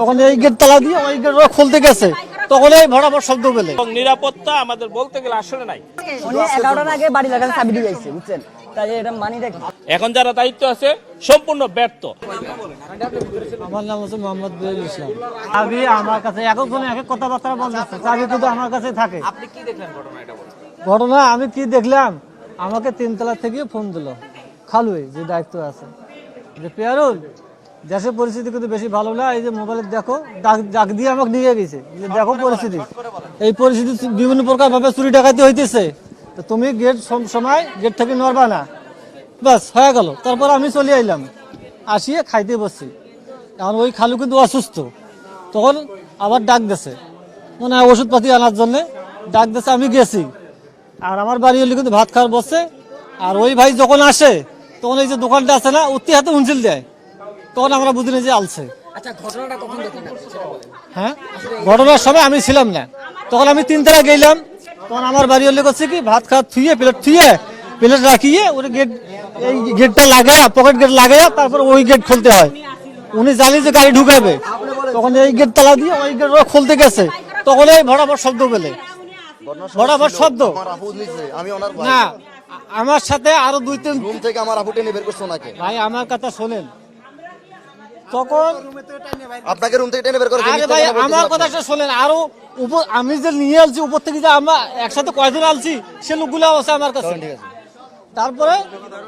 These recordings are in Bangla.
তখন এই গেট তালা দিয়ে ওই গেট খুলতে গেছে। তখন এই ভরাভর শব্দ পেলে। এবং নিরাপত্তা আমাদের বলতে গেলে আসলে নাই। উনি এগারোটার আগে বাড়ি লাগাতে চাবি দিয়ে যাইছে বুঝছেন? তাই এটা মানি রাখি। এখন যারা দায়িত্ব আছে সম্পূর্ণ ব্যর্থ। আমার নাম হচ্ছে মোহাম্মদ বিরুল ইসলাম। চাবি আমার কাছে এক একজন এক এক কথাবার্তা বলতেছে। চাবি কিন্তু আমার কাছে থাকে। আপনি কি দেখলেন ঘটনা এটা বলেন ঘটনা আমি কি দেখলাম? আমাকে তিনতলা থেকে ফোন দিল। খালুই যে দায়িত্ব আছে। যে পেয়ারুল দেশের পরিস্থিতি কিন্তু বেশি ভালো না, এই যে মোবাইলে দেখো, ডাক ডাক দিয়ে আমাকে নিয়ে গেছে। দেখো পরিস্থিতি। এই পরিস্থিতি বিভিন্ন প্রকার ভাবে চুরি ডাকাতি হইতেছে। তো তুমি গেট সময় গেট থেকে নড়বা না। বাস হয়ে গেল। তারপর আমি চলে আইলাম। আসিয়ে খাইতে বসছি। এখন ওই খালু কিন্তু অসুস্থ। তখন আবার ডাক দিছে। মানে ওষুধপাতি আনার জন্য ডাক দিছে, আমি গেছি। আর আমার বাড়ি হলে কিন্তু ভাত খাওয়ার বসছে। আর ওই ভাই যখন আসে, তখন এই যে দোকানটা আছে না উত্তি হাতে উঞ্চিল দেয়। তখন আমরা বুঝিনি যে আলছে। আচ্ছা ঘটনাটা কখন দেখলেন? আপনি সেটা বলেন। হ্যাঁ? ঘটনার সময় আমি ছিলাম না। তখন আমি তিনতলা গেলাম। তখন আমার বাড়ি হলে করছে কি ভাত খাওয়া থুয়ে প্লেট থুয়ে প্লেট রাখিয়ে ওই গেট এই গেটটা লাগায় পকেট গেট লাগায় তারপর ওই গেট খুলতে হয়। উনি জানি যে গাড়ি ঢুকাবে। তখন এই গেট তালা দিয়ে ওই গেট ওরা খুলতে গেছে। তখন এই ভরাভর শব্দ পেলে। ভরাভর শব্দ। আমার আপু নিছে আমি ওনার ভাই। না আমার সাথে আরও দুই তিন রুম থেকে আমার আপু টেনে বের করছে ওনাকে। ভাই আমার কথা শোনেন। তখন আপনাকে রুম থেকে টেনে বের করেছে আরে ভাই আমার কথাটা শোনেন আরও উপর আমি যে নিয়ে আলছি উপর থেকে যে আমরা একসাথে কয়জন আলছি সে লোকগুলো আছে আমার কাছে। তারপরে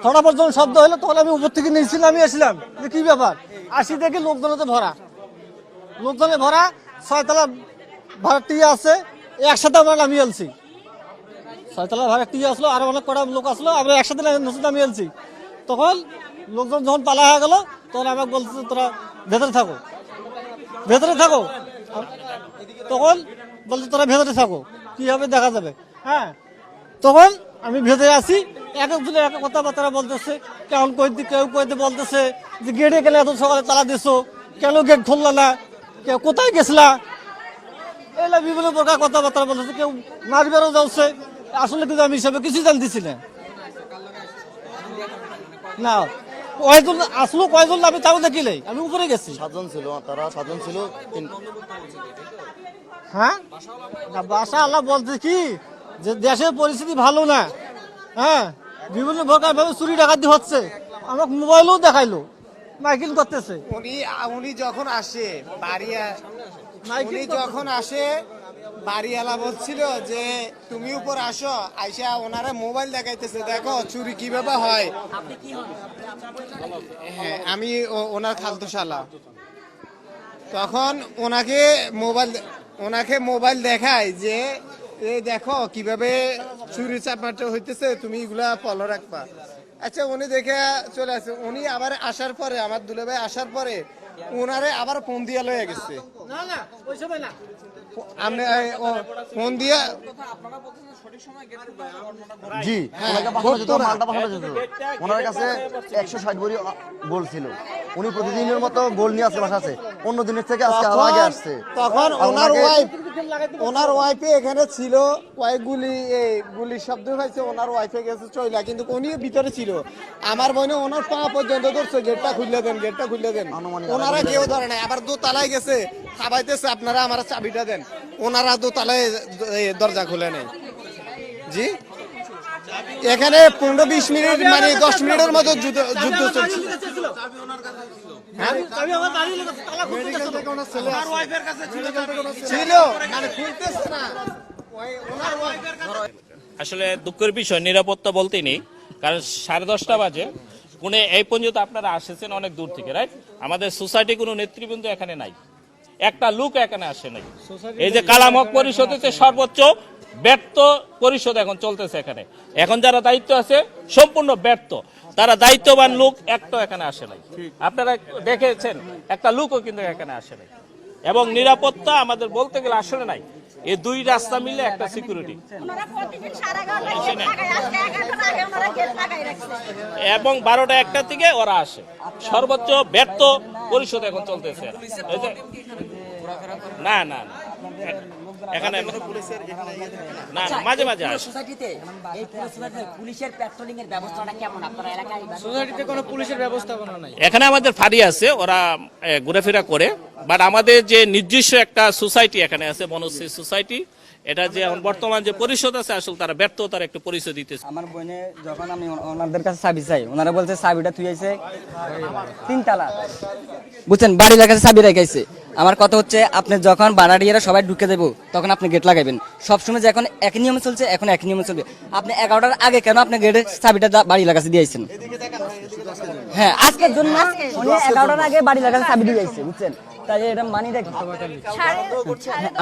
থোড়া পর্যন্ত শব্দ হলো তখন আমি উপর থেকে নিয়েছিলাম আমি আসলাম যে কি ব্যাপার? আসি দেখি লোকজনতে ভরা। লোকজনে ভরা ছয়তলা ভাড়া টিয়া আছে একসাথে আমরা নামিয়ে আলছি ছয়তলা ভাড়া টিয়া আসলো আর অনেক কটা লোক আসলো আমরা একসাথে নামিয়ে আলছি তখন লোকজন যখন পালা হয়ে গেল তখন আমাকে বলছে তোরা ভেতরে থাকো। ভেতরে থাকো। তখন বলছে তোরা ভেতরে থাকো। কি হবে দেখা যাবে। হ্যাঁ। তখন আমি ভেতরে আসি এক একজনে এক কথাবার্তা বলতেছে। কেমন কইতে কেউ কইতে বলতেছে যে গেটে গেলে এত সকালে তালা দিছো। কেন গেট খুললা না? কেউ কোথায় গেছিলা? এগুলা বিভিন্ন প্রকার কথাবার্তা বলতেছে। কেউ মারবেরও যাচ্ছে। আসলে কিন্তু আমি হিসাবে কিছু জানতেছি না। না। কয়জন আসলো কয়জন আমি তাও দেখিলে আমি উপরে গেছি। সাতজন ছিল তারা সাতজন ছিল হ্যাঁ? বাসা আল্লাহ বলতে কি যে দেশের পরিস্থিতি ভালো না। হ্যাঁ? বিভিন্ন প্রকার ভাবে চুরি ডাকাতি হচ্ছে। আমাকে মোবাইলও দেখাইলো। মাইকিং করতেছে। উনি উনি যখন আসে বাড়িয়া মাইকিং উনি যখন আসে বাড়িওয়ালা বলছিল যে তুমি উপর আসো আইসা ওনারা মোবাইল দেখাইতেছে দেখো চুরি কীভাবে হয়। হ্যাঁ আমি ওনার খালতো শালা তখন ওনাকে মোবাইল ওনাকে মোবাইল দেখায় যে এই দেখো কীভাবে চুরি চাপাটা হইতেছে তুমি এগুলা ফলো রাখবা। আচ্ছা উনি দেখে চলে আসে। উনি আবার আসার পরে আমার দুলে ভাই আসার পরে ওনারে আবার ফোন দিয়া লয়ে গেছে। না না ওই সময় না আপনি ও, ফোন দিয়া জি ওনাকে যেত মালটা পাঠানো যেত। ওনার কাছে একশো ষাট বড়ি গোল ছিল। উনি প্রতিদিনের মতো গোল নিয়ে আছে বাসা আছে। অন্য দিনের থেকে আজকে আরও আগে আসছে। তখন ওনার ওয়াইফ ওনার ওয়াইফে এখানে ছিল। কয়েক গুলি এই গুলির শব্দ হয়েছে ওনার ওয়াইফে গেছে চইলা কিন্তু উনি ভিতরে ছিল। আমার মনে ওনার পা পর্যন্ত ধরছে গেটটা খুললে দেন গেটটা খুললে দেন। ওনারা কেউ ধরে নাই। আবার দু তালায় গেছে খাবাইতেছে আপনারা আমার চাবিটা দেন। ওনারা দু তালায় দরজা খুলে নেই। জি? এখানে পনেরো বিশ মিনিট মানে দশ মিনিটের মতো যুদ্ধ যুদ্ধ চলছে। আমি আমার বাড়ি লেগেছে তালা খুলতে গেছিল। ছিল মানে খুলতেছে না। ওই ওনার wife- আসলে দুঃখের বিষয় নিরাপত্তা বলতে নেই। কারণ সাড়ে দশটা বাজে। পুনে এই পর্যন্ত আপনারা আসেছেন অনেক দূর থেকে রাইট আমাদের সোসাইটি কোনো নেতৃবৃন্দ এখানে নাই। একটা লোক এখানে আসে নাই। এই যে কালামক পরিষদ হচ্ছে সর্বোচ্চ ব্যর্থ পরিষদ এখন চলতেছে এখানে। এখন যারা দায়িত্ব আছে সম্পূর্ণ ব্যর্থ। তারা দায়িত্ববান লোক একটা এখানে আসে নাই। আপনারা দেখেছেন একটা লোকও কিন্তু এখানে আসে নাই। এবং নিরাপত্তা আমাদের বলতে গেলে আসলে নাই। এই দুই রাস্তা মিলে একটা সিকিউরিটি এবং বারোটা একটা থেকে ওরা আসে। সর্বোচ্চ ব্যর্থ পরিষদ এখন চলতেছে। না না না। এখানে না না মাঝে মাঝে সোসাইটিতে এই পুলিশের পেট্রোলিং এর ব্যবস্থাটা কেমন? আপনার এলাকায় সোসাইটিতে কোনো পুলিশের ব্যবস্থাপনা নাই। এখানে আমাদের ফাঁড়ি আছে ওরা ঘুরেফেরা করে। বাট আমাদের যে নির্দিষ্ট একটা সোসাইটি এখানে আছে বনশ্রী সোসাইটি এটা যে এখন বর্তমান যে পরিষদ আছে আসলে তারা ব্যর্থতার একটা পরিচয় দিতেছে। আমার বোনে যখন আমি ওনাদের কাছে চাবি চাই ওনারা বলছে চাবিটা তুই আইছে তিনতলা। বুঝছেন? বাড়ির কাছে চাবি রেখেছে আমার কথা হচ্ছে, আপনি যখন বাড়াড়িয়ারা সবাই ঢুকে দেবো, তখন আপনি গেট লাগাবেন সবসময় যে এখন এক নিয়মে চলছে, এখন এক নিয়মে চলবে। আপনি এগারোটার আগে কেন আপনি গেটের চাবিটা বাড়ির কাছে দিয়েছেন? হ্যাঁ আজকের জন্য এগারোটার আগে বাড়ির কাছে চাবি দিয়ে যাইছে বুঝছেন? তাই এটা মানি দেখি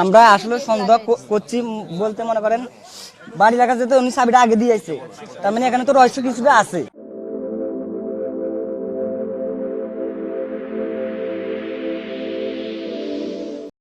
আমরা আসলে সন্দেহ করছি বলতে মনে করেন, বাড়ি লাগাতে যেতে উনি চাবিটা আগে দিয়েছে। তার মানে এখানে তো রহস্য কিছুটা আছে।